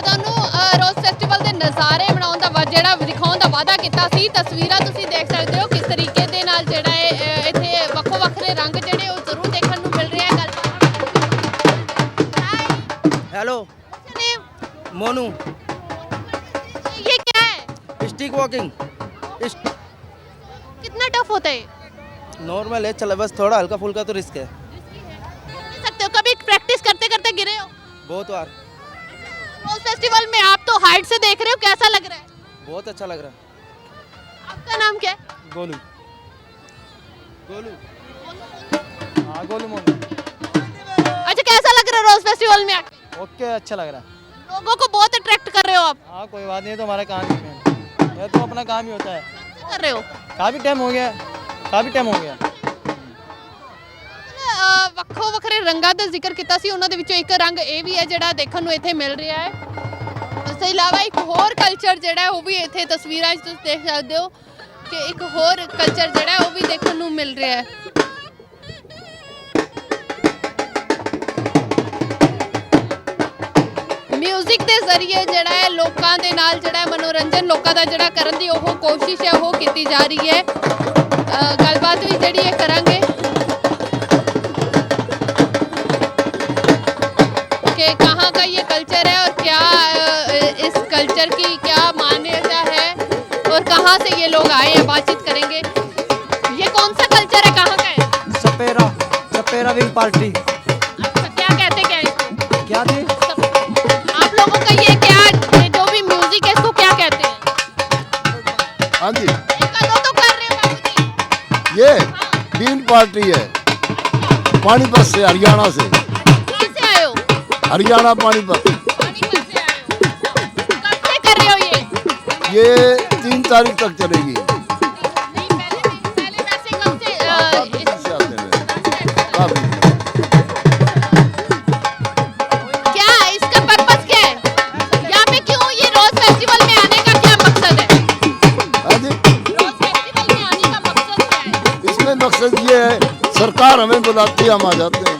ਤੁਹਾਨੂੰ rose festival ਦੇ ਨਜ਼ਾਰੇ ਬਣਾਉਣ ਦਾ ਜਿਹੜਾ ਦਿਖਾਉਣ ਦਾ ਵਾਅਦਾ ਕੀਤਾ ਸੀ ਤਸਵੀਰਾਂ ਤੁਸੀਂ ਦੇਖ ਸਕਦੇ ਹੋ ਕਿਸ ਤਰੀਕੇ ਦੇ ਨਾਲ ਜਿਹੜਾ ਇਹ ਇੱਥੇ ਵੱਖੋ ਵੱਖਰੇ ਰੰਗ ਜਿਹੜੇ ਉਹ ਜ਼ਰੂਰ ਦੇਖਣ ਨੂੰ ਮਿਲ ਰਿਹਾ ਹੈ ਗੱਲ ਹੈਲੋ मोनू ये क्या है स्टिक वॉकिंग कितना टफ होता है नॉर्मल है चलो बस थोड़ा हल्का फुल्का तो रिस्क है, रिस्क है। सकते हो कभी प्रैक्टिस करते करते गिरे हो बहुत बार फेस्टिवल में आप तो हाइट से देख रहे हो कैसा लग रहा है? बहुत अच्छा लग रहा है। आपका नाम क्या है? गोलू। गोलू। हाँ गोलू मोनू अच्छा कैसा लग रहा है रोज फेस्टिवल में आके? ओके अच्छा लग रहा है। लोगों को बहुत अट्रैक्ट कर रहे हो आप। हाँ कोई बात नहीं तो हमारा काम ही है। तो अपना काम ही होता है। कर रहे हो? काफ़ी टाइम हो गया काफ़ी टाइम हो गया ਵੱਖੋ ਰੰਗਾਂ ਦਾ ਜ਼ਿਕਰ ਕੀਤਾ ਸੀ ਉਹਨਾਂ ਦੇ ਵਿੱਚੋਂ ਇੱਕ ਰੰਗ ਇਹ ਵੀ ਹੈ ਜਿਹੜਾ ਦੇਖਣ ਨੂੰ ਇੱਥੇ ਮਿਲ ਰਿਹਾ ਹੈ। ਇਸ ਤੋਂ ਇਲਾਵਾ ਇੱਕ ਹੋਰ ਕਲਚਰ ਜਿਹੜਾ ਹੈ ਉਹ ਵੀ ਇੱਥੇ ਤਸਵੀਰਾਂ 'ਚ ਤੁਸੀਂ ਦੇਖ ਸਕਦੇ ਹੋ ਕਿ ਇੱਕ ਹੋਰ ਕਲਚਰ ਜਿਹੜਾ ਹੈ ਉਹ ਵੀ ਦੇਖਣ ਨੂੰ ਮਿਲ ਰਿਹਾ ਹੈ। ਮਿਊਜ਼ਿਕ ਦੇ ਜ਼ਰੀਏ ਜਿਹੜਾ ਹੈ ਲੋਕਾਂ ਦੇ ਨਾਲ ਜਿਹੜਾ ਹੈ ਮਨੋਰੰਜਨ ਲੋਕਾਂ ਦਾ ਜਿਹੜਾ ਕਰਨ ਦੀ ਉਹ ਕੋਸ਼ਿਸ਼ ਹੈ ਉਹ ਕੀਤੀ ਜਾ ਰਹੀ ਹੈ। ਅ, ਗੱਲਬਾਤ ਵੀ ਜਿਹੜੀ ਹੈ ਕਰਾਂਗੇ कल्चर है और क्या इस कल्चर की क्या मान्यता है और कहाँ से ये लोग आए हैं बातचीत करेंगे। ये कौन सा कल्चर है कहाँ का है? सपेरा सपेरा विंग पार्टी। अच्छा क्या कहते क्या है? क्या थी? सब- आप लोगों का ये क्या ये जो भी म्यूज़िक है इसको क्या कहते हैं? हाँ जी। तो कर रहे हो बाबूजी। ये तीन पार्टी है। पानीपत से हरियाणा से। कहाँ से आए हो? हरियाणा पानीपत पानीपत। ये तीन तारीख तक चलेगी। क्या इसका पर्पस क्या है? यहाँ पे क्यों ये रोज फेस्टिवल में आने का क्या मकसद है? हाँ रोज फेस्टिवल में आने का मकसद क्या है? इसमें मकसद ये है सरकार हमें बुलाती है हम आ जाते हैं।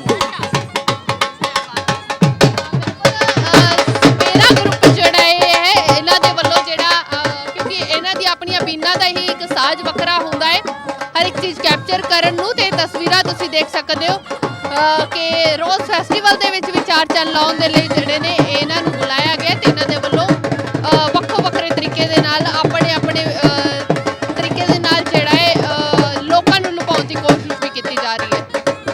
ਹਰ ਇੱਕ ਚੀਜ਼ ਕੈਪਚਰ ਕਰਨ ਨੂੰ ਤੇ ਤਸਵੀਰਾਂ ਤੁਸੀਂ ਦੇਖ ਸਕਦੇ ਹੋ ਅ, ਕਿ ਰੋਜ਼ ਫੈਸਟੀਵਲ ਦੇ ਵਿੱਚ ਵੀ ਚਾਰ ਚੰਨ ਲਾਉਣ ਦੇ ਲਈ